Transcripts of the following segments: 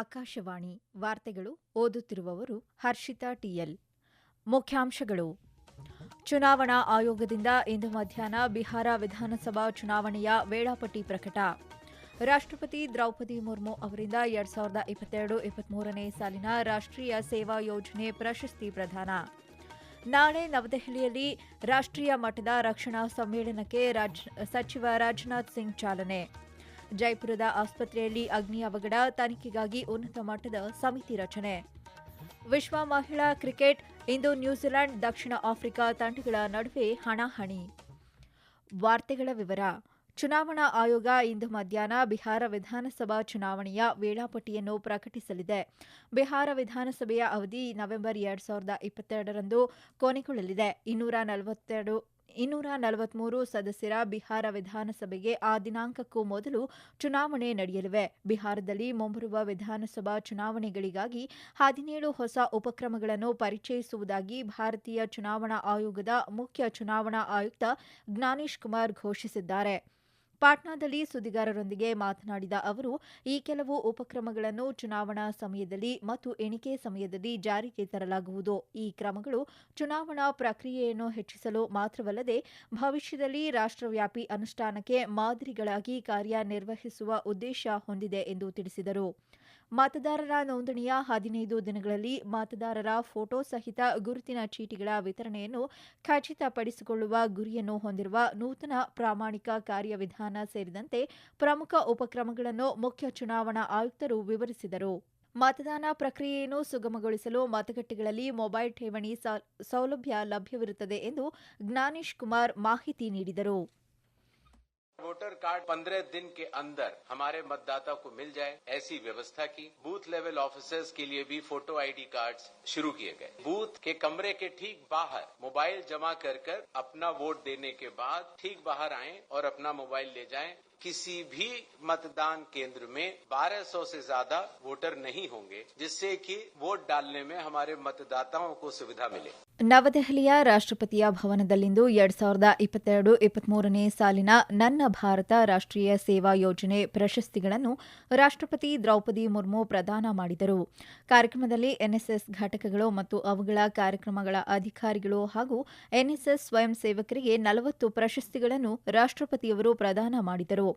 ಆಕಾಶವಾಣಿ ವಾರ್ತೆಗಳು ಓದುತ್ತಿರುವವರು ಹರ್ಷಿತಾ ಟಿಎಲ್ ಮುಖ್ಯಾಂಶಗಳು. ಚುನಾವಣಾ ಆಯೋಗದಿಂದ ಇಂದು ಮಧ್ಯಾಹ್ನ ಬಿಹಾರ ವಿಧಾನಸಭಾ ಚುನಾವಣೆಯ ವೇಳಾಪಟ್ಟಿ ಪ್ರಕಟ. ರಾಷ್ಟ್ರಪತಿ ದ್ರೌಪದಿ ಮುರ್ಮು ಅವರಿಂದ ಎರಡ್ ಸಾವಿರದ ಇಪ್ಪತ್ತೆರಡು ಇಪ್ಪತ್ಮೂರನೇ ಸಾಲಿನ ರಾಷ್ಟ್ರೀಯ ಸೇವಾ ಯೋಜನೆ ಪ್ರಶಸ್ತಿ ಪ್ರದಾನ. ನಾಳೆ ನವದೆಹಲಿಯಲ್ಲಿ ರಾಷ್ಟ್ರೀಯ ಮಟ್ಟದ ರಕ್ಷಣಾ ಸಮ್ಮೇಳನಕ್ಕೆ ಸಚಿವ ರಾಜನಾಥ್ ಸಿಂಗ್ ಚಾಲನೆ. ಜೈಪುರದ ಆಸ್ಪತ್ರೆಯಲ್ಲಿ ಅಗ್ನಿ ಅವಘಡ, ತನಿಖೆಗಾಗಿ ಉನ್ನತ ಮಟ್ಟದ ಸಮಿತಿ ರಚನೆ. ವಿಶ್ವ ಮಹಿಳಾ ಕ್ರಿಕೆಟ್, ಇಂದು ನ್ಯೂಜಿಲೆಂಡ್, ದಕ್ಷಿಣ ಆಫ್ರಿಕಾ ತಂಡಗಳ ನಡುವೆ ಹಣಾಹಣಿ. ವಾರ್ತೆಗಳ ವಿವರ, ಚುನಾವಣಾ ಆಯೋಗ ಇಂದು ಮಧ್ಯಾಹ್ನ ಬಿಹಾರ ವಿಧಾನಸಭಾ ಚುನಾವಣೆಯ ವೇಳಾಪಟ್ಟಿಯನ್ನು ಪ್ರಕಟಿಸಲಿದೆ. ಬಿಹಾರ ವಿಧಾನಸಭೆಯ ಅವಧಿ ನವೆಂಬರ್ ಎರಡ್ ಸಾವಿರದ ಇಪ್ಪತ್ತೆರಡರಂದು ಕೊನೆಗೊಳ್ಳಲಿದೆ. ಇನ್ನೂರ ನಲವತ್ತೆರಡು ಇನ್ನೂರ ನಲವತ್ಮೂರು ಸದಸ್ಯರ ಬಿಹಾರ ವಿಧಾನಸಭೆಗೆ ಆ ದಿನಾಂಕಕ್ಕೂ ಮೊದಲು ಚುನಾವಣೆ ನಡೆಯಲಿವೆ. ಬಿಹಾರದಲ್ಲಿ ಮುಂಬರುವ ವಿಧಾನಸಭಾ ಚುನಾವಣೆಗಳಿಗಾಗಿ ಹದಿನೇಳು ಹೊಸ ಉಪಕ್ರಮಗಳನ್ನು ಪರಿಚಯಿಸುವುದಾಗಿ ಭಾರತೀಯ ಚುನಾವಣಾ ಆಯೋಗದ ಮುಖ್ಯ ಚುನಾವಣಾ ಆಯುಕ್ತ ಜ್ಞಾನೇಶ್ ಕುಮಾರ್ ಘೋಷಿಸಿದ್ದಾರೆ. ಪಾಟ್ನಾದಲ್ಲಿ ಸುದ್ದಿಗಾರರೊಂದಿಗೆ ಮಾತನಾಡಿದ ಅವರು, ಈ ಕೆಲವು ಉಪಕ್ರಮಗಳನ್ನು ಚುನಾವಣಾ ಸಮಯದಲ್ಲಿ ಮತ್ತು ಎಣಿಕೆ ಸಮಯದಲ್ಲಿ ಜಾರಿಗೆ ತರಲಾಗುವುದು. ಈ ಕ್ರಮಗಳು ಚುನಾವಣಾ ಪ್ರಕ್ರಿಯೆಯನ್ನು ಹೆಚ್ಚಿಸಲು ಮಾತ್ರವಲ್ಲದೆ ಭವಿಷ್ಯದಲ್ಲಿ ರಾಷ್ಟ್ರವ್ಯಾಪಿ ಅನುಷ್ಠಾನಕ್ಕೆ ಮಾದರಿಗಳಾಗಿ ಕಾರ್ಯನಿರ್ವಹಿಸುವ ಉದ್ದೇಶ ಹೊಂದಿದೆ ಎಂದು ತಿಳಿಸಿದರು. ಮತದಾರರ ನೋಂದಣಿಯ ಹದಿನೈದು ದಿನಗಳಲ್ಲಿ ಮತದಾರರ ಫೋಟೋ ಸಹಿತ ಗುರುತಿನ ಚೀಟಿಗಳ ವಿತರಣೆಯನ್ನು ಖಚಿತಪಡಿಸಿಕೊಳ್ಳುವ ಗುರಿಯನ್ನು ಹೊಂದಿರುವ ನೂತನ ಪ್ರಾಮಾಣಿಕ ಕಾರ್ಯವಿಧಾನ ಸೇರಿದಂತೆ ಪ್ರಮುಖ ಉಪಕ್ರಮಗಳನ್ನು ಮುಖ್ಯ ಚುನಾವಣಾ ಆಯುಕ್ತರು ವಿವರಿಸಿದರು. ಮತದಾನ ಪ್ರಕ್ರಿಯೆಯನ್ನು ಸುಗಮಗೊಳಿಸಲು ಮತಗಟ್ಟೆಗಳಲ್ಲಿ ಮೊಬೈಲ್ ಠೇವಣಿ ಸೌಲಭ್ಯ ಲಭ್ಯವಿರುತ್ತದೆ ಎಂದು ಜ್ಞಾನೇಶ್ ಕುಮಾರ್ ಮಾಹಿತಿ ನೀಡಿದರು. वोटर कार्ड पंद्रह दिन के अंदर हमारे मतदाता को मिल जाए, ऐसी व्यवस्था की। बूथ लेवल ऑफिसर्स के लिए भी फ़ोटो आईडी कार्ड्स शुरू किए गए। बूथ के कमरे के ठीक बाहर मोबाइल जमा कर कर अपना वोट देने के बाद ठीक बाहर आएँ और अपना मोबाइल ले जाएँ। किसी भी मतदान केंद्र में 1200 से ज़्यादा वोटर नहीं होंगे, जिससे कि वोट डालने में हमारे मतदाताओं को सुविधा मिले। ನವದೆಹಲಿಯ ರಾಷ್ಟ್ರಪತಿಯ ಭವನದಲ್ಲಿಂದು ಎರಡ್ ಸಾವಿರದ ಇಪ್ಪತ್ತೆರಡು ಇಪ್ಪತ್ಮೂರನೇ ಸಾಲಿನ ನನ್ನ ಭಾರತ ರಾಷ್ಟ್ರೀಯ ಸೇವಾ ಯೋಜನೆ ಪ್ರಶಸ್ತಿಗಳನ್ನು ರಾಷ್ಟ್ರಪತಿ ದ್ರೌಪದಿ ಮುರ್ಮು ಪ್ರದಾನ ಮಾಡಿದರು. ಕಾರ್ಯಕ್ರಮದಲ್ಲಿ ಎನ್ಎಸ್ಎಸ್ ಘಟಕಗಳು ಮತ್ತು ಅವುಗಳ ಕಾರ್ಯಕ್ರಮಗಳ ಅಧಿಕಾರಿಗಳು ಹಾಗೂ ಎನ್ಎಸ್ಎಸ್ ಸ್ವಯಂ ಸೇವಕರಿಗೆ ನಲವತ್ತು ಪ್ರಶಸ್ತಿಗಳನ್ನು ರಾಷ್ಟ್ರಪತಿಯವರು ಪ್ರದಾನ ಮಾಡಿದರು.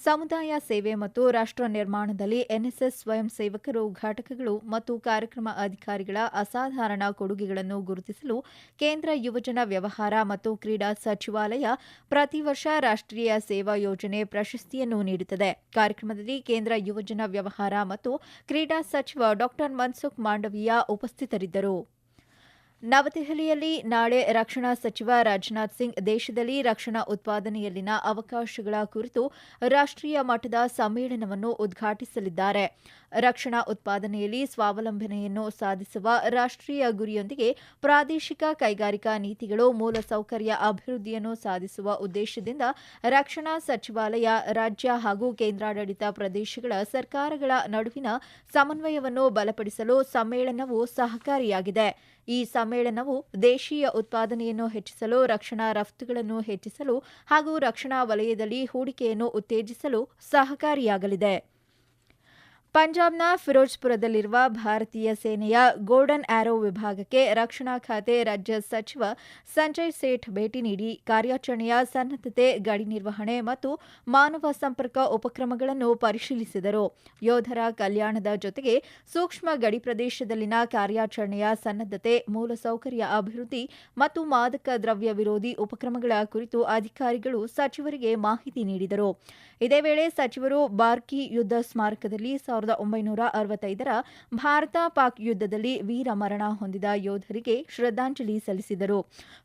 ಸಮುದಾಯ ಸೇವೆ ಮತ್ತು ರಾಷ್ಟ್ರ ನಿರ್ಮಾಣದಲ್ಲಿ ಎನ್ಎಸ್ಎಸ್ ಸ್ವಯಂ ಸೇವಕರು ಘಟಕಗಳು ಮತ್ತು ಕಾರ್ಯಕ್ರಮ ಅಧಿಕಾರಿಗಳ ಅಸಾಧಾರಣ ಕೊಡುಗೆಗಳನ್ನು ಗುರುತಿಸಲು ಕೇಂದ್ರ ಯುವಜನ ವ್ಯವಹಾರ ಮತ್ತು ಕ್ರೀಡಾ ಸಚಿವಾಲಯ ಪ್ರತಿ ವರ್ಷ ರಾಷ್ಟ್ರೀಯ ಸೇವಾ ಯೋಜನೆ ಪ್ರಶಸ್ತಿಯನ್ನು ನೀಡುತ್ತದೆ. ಕಾರ್ಯಕ್ರಮದಲ್ಲಿ ಕೇಂದ್ರ ಯುವಜನ ವ್ಯವಹಾರ ಮತ್ತು ಕ್ರೀಡಾ ಸಚಿವ ಡಾ ಮನ್ಸುಖ್ ಮಾಂಡವೀಯ ಉಪಸ್ಥಿತರಿದ್ದರು. ನವದೆಹಲಿಯಲ್ಲಿ ನಾಳೆ ರಕ್ಷಣಾ ಸಚಿವ ರಾಜನಾಥ್ ಸಿಂಗ್ ದೇಶದಲ್ಲಿ ರಕ್ಷಣಾ ಉತ್ಪಾದನೆಯಲ್ಲಿನ ಅವಕಾಶಗಳ ಕುರಿತು ರಾಷ್ಟ್ರೀಯ ಮಟ್ಟದ ಸಮ್ಮೇಳನವನ್ನು ಉದ್ಘಾಟಿಸಲಿದ್ದಾರೆ. ರಕ್ಷಣಾ ಉತ್ಪಾದನೆಯಲ್ಲಿ ಸ್ವಾವಲಂಬನೆಯನ್ನು ಸಾಧಿಸುವ ರಾಷ್ಟ್ರೀಯ ಗುರಿಯೊಂದಿಗೆ ಪ್ರಾದೇಶಿಕ ಕೈಗಾರಿಕಾ ನೀತಿಗಳು ಮೂಲಸೌಕರ್ಯ ಅಭಿವೃದ್ಧಿಯನ್ನು ಸಾಧಿಸುವ ಉದ್ದೇಶದಿಂದ ರಕ್ಷಣಾ ಸಚಿವಾಲಯ ರಾಜ್ಯ ಹಾಗೂ ಕೇಂದ್ರಾಡಳಿತ ಪ್ರದೇಶಗಳ ಸರ್ಕಾರಗಳ ನಡುವಿನ ಸಮನ್ವಯವನ್ನು ಬಲಪಡಿಸಲು ಸಮ್ಮೇಳನವು ಸಹಕಾರಿಯಾಗಿದೆ. ಈ ಸಮ್ಮೇಳನವು ದೇಶೀಯ ಉತ್ಪಾದನೆಯನ್ನು ಹೆಚ್ಚಿಸಲು ರಕ್ಷಣಾ ರಫ್ತುಗಳನ್ನು ಹೆಚ್ಚಿಸಲು ಹಾಗೂ ರಕ್ಷಣಾ ವಲಯದಲ್ಲಿ ಹೂಡಿಕೆಯನ್ನು ಉತ್ತೇಜಿಸಲು ಸಹಕಾರಿಯಾಗಲಿದೆ. ಪಂಜಾಬ್ನ ಫಿರೋಜ್ಪುರದಲ್ಲಿರುವ ಭಾರತೀಯ ಸೇನೆಯ ಗೋಲ್ಡನ್ ಆರೋ ವಿಭಾಗಕ್ಕೆ ರಕ್ಷಣಾ ಖಾತೆ ರಾಜ್ಯ ಸಚಿವ ಸಂಜಯ್ ಸೇಠ್ ಭೇಟಿ ನೀಡಿ ಕಾರ್ಯಾಚರಣೆಯ ಸನ್ನದ್ಧತೆ, ಗಡಿ ನಿರ್ವಹಣೆ ಮತ್ತು ಮಾನವ ಸಂಪರ್ಕ ಉಪಕ್ರಮಗಳನ್ನು ಪರಿಶೀಲಿಸಿದರು. ಯೋಧರ ಕಲ್ಯಾಣದ ಜೊತೆಗೆ ಸೂಕ್ಷ್ಮ ಗಡಿ ಪ್ರದೇಶದಲ್ಲಿನ ಕಾರ್ಯಾಚರಣೆಯ ಸನ್ನದ್ಧತೆ, ಮೂಲಸೌಕರ್ಯ ಅಭಿವೃದ್ಧಿ ಮತ್ತು ಮಾದಕ ದ್ರವ್ಯ ವಿರೋಧಿ ಉಪಕ್ರಮಗಳ ಕುರಿತು ಅಧಿಕಾರಿಗಳು ಸಚಿವರಿಗೆ ಮಾಹಿತಿ ನೀಡಿದರು. ಇದೇ ವೇಳೆ ಸಚಿವರು ಬಾರ್ಕಿ ಯುದ್ಧ ಸ್ಮಾರಕದಲ್ಲಿ ಸಾವಿರದ ಒಂಬೈನೂರ ಅರವತ್ತೈದರ ಭಾರತ ಪಾಕ್ ಯುದ್ಧದಲ್ಲಿ ವೀರ ಮರಣ ಹೊಂದಿದ ಯೋಧರಿಗೆ ಶ್ರದ್ಧಾಂಜಲಿ ಸಲ್ಲಿಸಿದರು.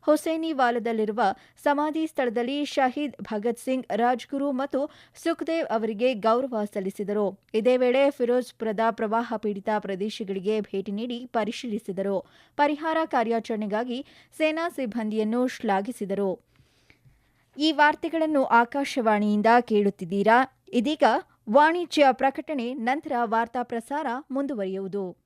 ಹುಸೇನಿವಾಲದಲ್ಲಿರುವ ಸಮಾಧಿ ಸ್ಥಳದಲ್ಲಿ ಶಹೀದ್ ಭಗತ್ ಸಿಂಗ್, ರಾಜ್ಗುರು ಮತ್ತು ಸುಖದೇವ್ ಅವರಿಗೆ ಗೌರವ ಸಲ್ಲಿಸಿದರು. ಇದೇ ವೇಳೆ ಫಿರೋಜ್ಪುರದ ಪ್ರವಾಹ ಪೀಡಿತ ಪ್ರದೇಶಗಳಿಗೆ ಭೇಟಿ ನೀಡಿ ಪರಿಶೀಲಿಸಿದರು. ಪರಿಹಾರ ಕಾರ್ಯಾಚರಣೆಗಾಗಿ ಸೇನಾ ಸಿಬ್ಬಂದಿಯನ್ನು ಶ್ಲಾಘಿಸಿದರು. ಈ ವಾರ್ತೆಗಳನ್ನು ಆಕಾಶವಾಣಿಯಿಂದ ಕೇಳುತ್ತಿದ್ದೀರಾ? ಇದೀಗ ವಾಣಿಜ್ಯ ಪ್ರಕಟಣೆ ನಂತರ ವಾರ್ತಾ ಪ್ರಸಾರ ಮುಂದುವರಿಯುವುದು.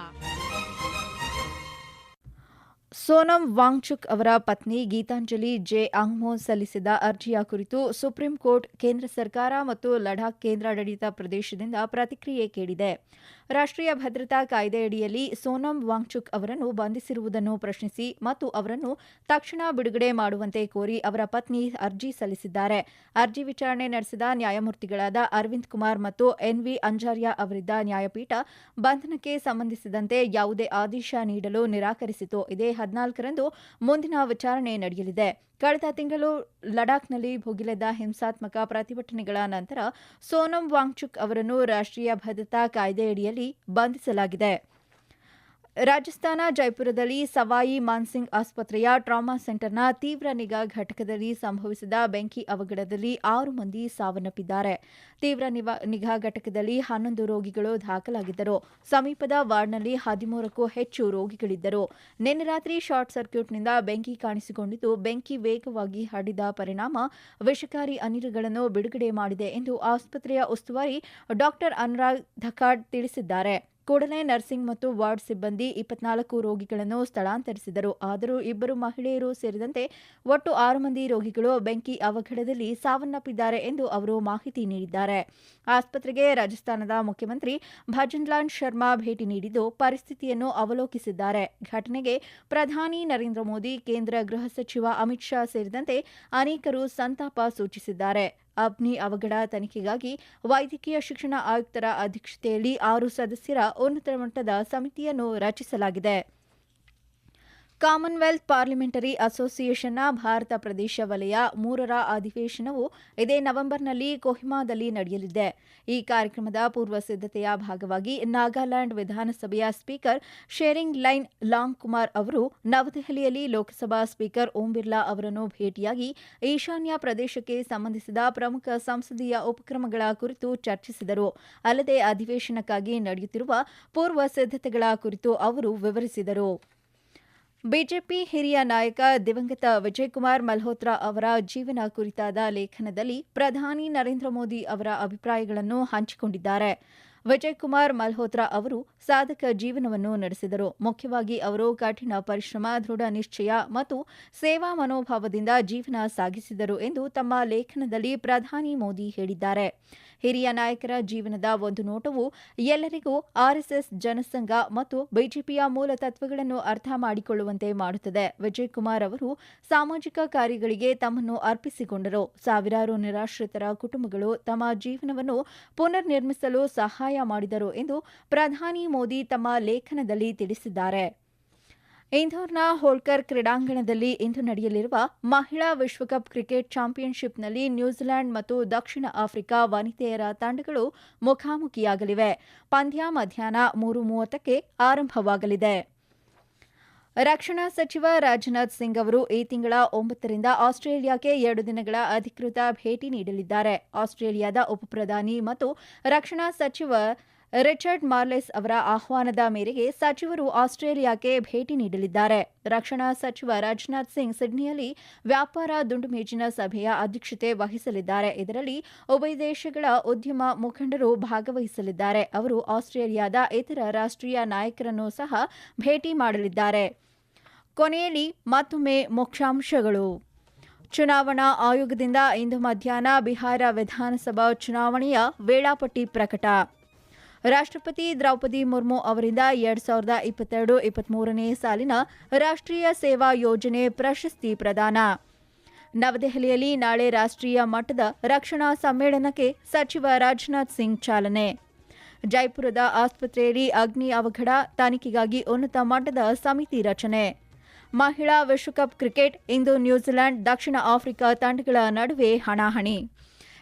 Bahia. ಸೋನಂ ವಾಂಗ್ಚುಕ್ ಅವರ ಪತ್ನಿ ಗೀತಾಂಜಲಿ ಜೆ. ಅಂಗ್ಮೋ ಸಲ್ಲಿಸಿದ ಅರ್ಜಿಯ ಕುರಿತು ಸುಪ್ರೀಂ ಕೋರ್ಟ್, ಕೇಂದ್ರ ಸರ್ಕಾರ ಮತ್ತು ಲಡಾಖ್ ಕೇಂದ್ರಾಡಳಿತ ಪ್ರದೇಶದಿಂದ ಪ್ರತಿಕ್ರಿಯೆ ಕೇಳಿದೆ. ರಾಷ್ಟ್ರೀಯ ಭದ್ರತಾ ಕಾಯ್ದೆಯಡಿಯಲ್ಲಿ ಸೋನಂ ವಾಂಗ್ಚುಕ್ ಅವರನ್ನು ಬಂಧಿಸಿರುವುದನ್ನು ಪ್ರಶ್ನಿಸಿ ಮತ್ತು ಅವರನ್ನು ತಕ್ಷಣ ಬಿಡುಗಡೆ ಮಾಡುವಂತೆ ಕೋರಿ ಅವರ ಪತ್ನಿ ಅರ್ಜಿ ಸಲ್ಲಿಸಿದ್ದಾರೆ. ಅರ್ಜಿ ವಿಚಾರಣೆ ನಡೆಸಿದ ನ್ಯಾಯಮೂರ್ತಿಗಳಾದ ಅರವಿಂದ್ ಕುಮಾರ್ ಮತ್ತು ಎನ್ವಿ ಅಂಜಾರ್ಯ ಅವರಿದ್ದ ನ್ಯಾಯಪೀಠ ಬಂಧನಕ್ಕೆ ಸಂಬಂಧಿಸಿದಂತೆ ಯಾವುದೇ ಆದೇಶ ನೀಡಲು ನಿರಾಕರಿಸಿತು. ಇದೇ ಹದಿನಾಲ್ಕರಂದು ಮುಂದಿನ ವಿಚಾರಣೆ ನಡೆಯಲಿದೆ. ಕಳೆದ ತಿಂಗಳು ಲಡಾಖ್ನಲ್ಲಿ ಭುಗಿಲೆದ್ದ ಹಿಂಸಾತ್ಮಕ ಪ್ರತಿಭಟನೆಗಳ ನಂತರ ಸೋನಂ ವಾಂಗ್ಚುಕ್ ಅವರನ್ನು ರಾಷ್ಟ್ರೀಯ ಭದ್ರತಾ ಕಾಯ್ದೆಯಡಿಯಲ್ಲಿ ಬಂಧಿಸಲಾಗಿದೆ. ರಾಜಸ್ಥಾನ ಜೈಪುರದಲ್ಲಿ ಸವಾಯಿ ಮಾನ್ಸಿಂಗ್ ಆಸ್ಪತ್ರೆಯ ಟ್ರಾಮಾ ಸೆಂಟರ್ನ ತೀವ್ರ ನಿಗಾ ಘಟಕದಲ್ಲಿ ಸಂಭವಿಸಿದ ಬೆಂಕಿ ಅವಘಡದಲ್ಲಿ ಆರು ಮಂದಿ ಸಾವನ್ನಪ್ಪಿದ್ದಾರೆ. ತೀವ್ರ ನಿಗಾ ಘಟಕದಲ್ಲಿ ಹನ್ನೊಂದು ರೋಗಿಗಳು ದಾಖಲಾಗಿದ್ದರು. ಸಮೀಪದ ವಾರ್ಡ್ನಲ್ಲಿ ಹದಿಮೂರಕ್ಕೂ ಹೆಚ್ಚು ರೋಗಿಗಳಿದ್ದರು. ನಿನ್ನೆ ರಾತ್ರಿ ಶಾರ್ಟ್ ಸರ್ಕ್ಯೂಟ್ನಿಂದ ಬೆಂಕಿ ಕಾಣಿಸಿಕೊಂಡಿದ್ದು, ಬೆಂಕಿ ವೇಗವಾಗಿ ಹರಡಿದ ಪರಿಣಾಮ ವಿಷಕಾರಿ ಅನಿಲಗಳನ್ನು ಬಿಡುಗಡೆ ಮಾಡಿದೆ ಎಂದು ಆಸ್ಪತ್ರೆಯ ಉಸ್ತುವಾರಿ ಡಾ ಅನುರಾಗ್ ಧಕಾಡ್ ತಿಳಿಸಿದ್ದಾರೆ. ಕೂಡಲೇ ನರ್ಸಿಂಗ್ ಮತ್ತು ವಾರ್ಡ್ ಸಿಬ್ಬಂದಿ ಇಪ್ಪತ್ನಾಲ್ಕು ರೋಗಿಗಳನ್ನು ಸ್ಥಳಾಂತರಿಸಿದರು. ಆದರೂ ಇಬ್ಬರು ಮಹಿಳೆಯರು ಸೇರಿದಂತೆ ಒಟ್ಟು ಆರು ಮಂದಿ ರೋಗಿಗಳು ಬೆಂಕಿ ಅವಘಡದಲ್ಲಿ ಸಾವನ್ನಪ್ಪಿದ್ದಾರೆ ಎಂದು ಅವರು ಮಾಹಿತಿ ನೀಡಿದ್ದಾರೆ. ಆಸ್ಪತ್ರೆಗೆ ರಾಜಸ್ಥಾನದ ಮುಖ್ಯಮಂತ್ರಿ ಭಜನ್ಲಾಲ್ ಶರ್ಮಾ ಭೇಟಿ ನೀಡಿದ್ದು, ಪರಿಸ್ಥಿತಿಯನ್ನು ಅವಲೋಕಿಸಿದ್ದಾರೆ. ಘಟನೆಗೆ ಪ್ರಧಾನಿ ನರೇಂದ್ರ ಮೋದಿ, ಕೇಂದ್ರ ಗೃಹ ಸಚಿವ ಅಮಿತ್ ಶಾ ಸೇರಿದಂತೆ ಅನೇಕರು ಸಂತಾಪ ಸೂಚಿಸಿದ್ದಾರೆ. ಅಗ್ನಿ ಅವಘಡ ತನಿಖೆಗಾಗಿ ವೈದ್ಯಕೀಯ ಶಿಕ್ಷಣ ಆಯುಕ್ತರ ಅಧ್ಯಕ್ಷತೆಯಲ್ಲಿ ಆರು ಸದಸ್ಯರ ಉನ್ನತ ಮಟ್ಟದ ಸಮಿತಿಯನ್ನು ರಚಿಸಲಾಗಿದೆ. ಕಾಮನ್ವೆಲ್ತ್ ಪಾರ್ಲಿಮೆಂಟರಿ ಅಸೋಸಿಯೇಷನ್ನ ಭಾರತ ಪ್ರದೇಶ ವಲಯ ಮೂರರ ಅಧಿವೇಶನವು ಇದೇ ನವೆಂಬರ್ನಲ್ಲಿ ಕೊಹಿಮಾದಲ್ಲಿ ನಡೆಯಲಿದೆ. ಈ ಕಾರ್ಯಕ್ರಮದ ಪೂರ್ವ ಸಿದ್ಧತೆಯ ಭಾಗವಾಗಿ ನಾಗಾಲ್ಯಾಂಡ್ ವಿಧಾನಸಭೆಯ speaker Sharingain Longkumer ಅವರು ನವದೆಹಲಿಯಲ್ಲಿ ಲೋಕಸಭಾ ಸ್ಪೀಕರ್ ಓಂ ಬಿರ್ಲಾ ಅವರನ್ನು ಭೇಟಿಯಾಗಿ ಈಶಾನ್ಯ ಪ್ರದೇಶಕ್ಕೆ ಸಂಬಂಧಿಸಿದ ಪ್ರಮುಖ ಸಂಸದೀಯ ಉಪಕ್ರಮಗಳ ಕುರಿತು ಚರ್ಚಿಸಿದರು. ಅಲ್ಲದೆ ಅಧಿವೇಶನಕ್ಕಾಗಿ ನಡೆಯುತ್ತಿರುವ ಪೂರ್ವ ಸಿದ್ಧತೆಗಳ ಕುರಿತು ಅವರು ವಿವರಿಸಿದರು. ಬಿಜೆಪಿ ಹಿರಿಯ ನಾಯಕ ದಿವಂಗತ ವಿಜಯಕುಮಾರ್ ಮಲ್ಹೋತ್ರಾ ಅವರ ಜೀವನ ಕುರಿತಾದ ಲೇಖನದಲ್ಲಿ ಪ್ರಧಾನಿ ನರೇಂದ್ರ ಮೋದಿ ಅವರ ಅಭಿಪ್ರಾಯಗಳನ್ನು ಹಂಚಿಕೊಂಡಿದ್ದಾರೆ. ವಿಜಯಕುಮಾರ್ ಮಲ್ಹೋತ್ರಾ ಅವರು ಸಾಧಕ ಜೀವನವನ್ನು ನಡೆಸಿದರು. ಮುಖ್ಯವಾಗಿ ಅವರು ಕಠಿಣ ಪರಿಶ್ರಮ, ದೃಢ ನಿಶ್ಚಯ ಮತ್ತು ಸೇವಾ ಮನೋಭಾವದಿಂದ ಜೀವನ ಸಾಗಿಸಿದರು ಎಂದು ತಮ್ಮ ಲೇಖನದಲ್ಲಿ ಪ್ರಧಾನಿ ಮೋದಿ ಹೇಳಿದ್ದಾರೆ. ಹಿರಿಯ ನಾಯಕರ ಜೀವನದ ಒಂದು ನೋಟವು ಎಲ್ಲರಿಗೂ ಆರ್ಎಸ್ಎಸ್ ಜನಸಂಘ ಮತ್ತು ಬಿಜೆಪಿಯ ಮೂಲ ತತ್ವಗಳನ್ನು ಅರ್ಥ ಮಾಡಿಕೊಳ್ಳುವಂತೆ ಮಾಡುತ್ತದೆ. ವಿಜಯ್ ಕುಮಾರ್ ಅವರು ಸಾಮಾಜಿಕ ಕಾರ್ಯಗಳಿಗೆ ತಮ್ಮನ್ನು ಅರ್ಪಿಸಿಕೊಂಡರು. ಸಾವಿರಾರು ನಿರಾಶ್ರಿತರ ಕುಟುಂಬಗಳು ತಮ್ಮ ಜೀವನವನ್ನು ಪುನರ್ ನಿರ್ಮಿಸಲು ಸಹಾಯ ಮಾಡಿದರು ಎಂದು ಪ್ರಧಾನಿ ಮೋದಿ ತಮ್ಮ ಲೇಖನದಲ್ಲಿ ತಿಳಿಸಿದ್ದಾರೆ. ಇಂದೋರ್ನ ಹೋಳ್ಕರ್ ಕ್ರೀಡಾಂಗಣದಲ್ಲಿ ಇಂದು ನಡೆಯಲಿರುವ ಮಹಿಳಾ ವಿಶ್ವಕಪ್ ಕ್ರಿಕೆಟ್ ಚಾಂಪಿಯನ್ಶಿಪ್ನಲ್ಲಿ ನ್ಯೂಜಿಲೆಂಡ್ ಮತ್ತು ದಕ್ಷಿಣ ಆಫ್ರಿಕಾ ವನಿತೆಯರ ತಂಡಗಳು ಮುಖಾಮುಖಿಯಾಗಲಿವೆ. ಪಂದ್ಯ ಮಧ್ಯಾಹ್ನ ಮೂರು ಮೂವತ್ತಕ್ಕೆ ಆರಂಭವಾಗಲಿದೆ. ರಕ್ಷಣಾ ಸಚಿವ ರಾಜನಾಥ್ ಸಿಂಗ್ ಅವರು ಈ ತಿಂಗಳ ಒಂಬತ್ತರಿಂದ ಆಸ್ಟ್ರೇಲಿಯಾಕ್ಕೆ ಎರಡು ದಿನಗಳ ಅಧಿಕೃತ ಭೇಟಿ ನೀಡಲಿದ್ದಾರೆ. ಆಸ್ಟ್ರೇಲಿಯಾದ ಉಪಪ್ರಧಾನಿ ಮತ್ತು ರಕ್ಷಣಾ ಸಚಿವ ರಿಚರ್ಡ್ ಮಾರ್ಲೆಸ್ ಅವರ ಆಹ್ವಾನದ ಮೇರೆಗೆ ಸಚಿವರು ಆಸ್ಟ್ರೇಲಿಯಾಕ್ಕೆ ಭೇಟಿ ನೀಡಲಿದ್ದಾರೆ. ರಕ್ಷಣಾ ಸಚಿವ ರಾಜನಾಥ್ ಸಿಂಗ್ ಸಿಡ್ನಿಯಲ್ಲಿ ವ್ಯಾಪಾರ ದುಂಡುಮೇಜಿನ ಸಭೆಯ ಅಧ್ಯಕ್ಷತೆ ವಹಿಸಲಿದ್ದಾರೆ. ಇದರಲ್ಲಿ ಉಭಯ ದೇಶಗಳ ಉದ್ಯಮ ಮುಖಂಡರು ಭಾಗವಹಿಸಲಿದ್ದಾರೆ. ಅವರು ಆಸ್ಟ್ರೇಲಿಯಾದ ಇತರ ರಾಷ್ಟ್ರೀಯ ನಾಯಕರನ್ನು ಸಹ ಭೇಟಿ ಮಾಡಲಿದ್ದಾರೆ. ಕೊನೆಯಲ್ಲಿ ಮತ್ತೊಮ್ಮೆ ಮುಖ್ಯಾಂಶಗಳು. ಚುನಾವಣಾ ಆಯೋಗದಿಂದ ಇಂದು ಮಧ್ಯಾಹ್ನ ಬಿಹಾರ ವಿಧಾನಸಭಾ ಚುನಾವಣೆಯ ವೇಳಾಪಟ್ಟಿ ಪ್ರಕಟ. ರಾಷ್ಟ್ರಪತಿ ದ್ರೌಪದಿ ಮುರ್ಮು ಅವರಿಂದ ಎರಡ್ ಸಾವಿರದ ಇಪ್ಪತ್ತೆರಡು ಇಪ್ಪತ್ಮೂರನೇ ಸಾಲಿನ ರಾಷ್ಟ್ರೀಯ ಸೇವಾ ಯೋಜನೆ ಪ್ರಶಸ್ತಿ ಪ್ರದಾನ. ನವದೆಹಲಿಯಲ್ಲಿ ನಾಳೆ ರಾಷ್ಟ್ರೀಯ ಮಟ್ಟದ ರಕ್ಷಣಾ ಸಮ್ಮೇಳನಕ್ಕೆ ಸಚಿವ ರಾಜನಾಥ್ ಸಿಂಗ್ ಚಾಲನೆ. ಜೈಪುರದ ಆಸ್ಪತ್ರೆಯಲ್ಲಿ ಅಗ್ನಿ ಅವಘಡ, ತನಿಖೆಗಾಗಿ ಉನ್ನತ ಮಟ್ಟದ ಸಮಿತಿ ರಚನೆ. ಮಹಿಳಾ ವಿಶ್ವಕಪ್ ಕ್ರಿಕೆಟ್, ಇಂದು ನ್ಯೂಜಿಲೆಂಡ್ ದಕ್ಷಿಣ ಆಫ್ರಿಕಾ ತಂಡಗಳ ನಡುವೆ ಹಣಾಹಣಿ.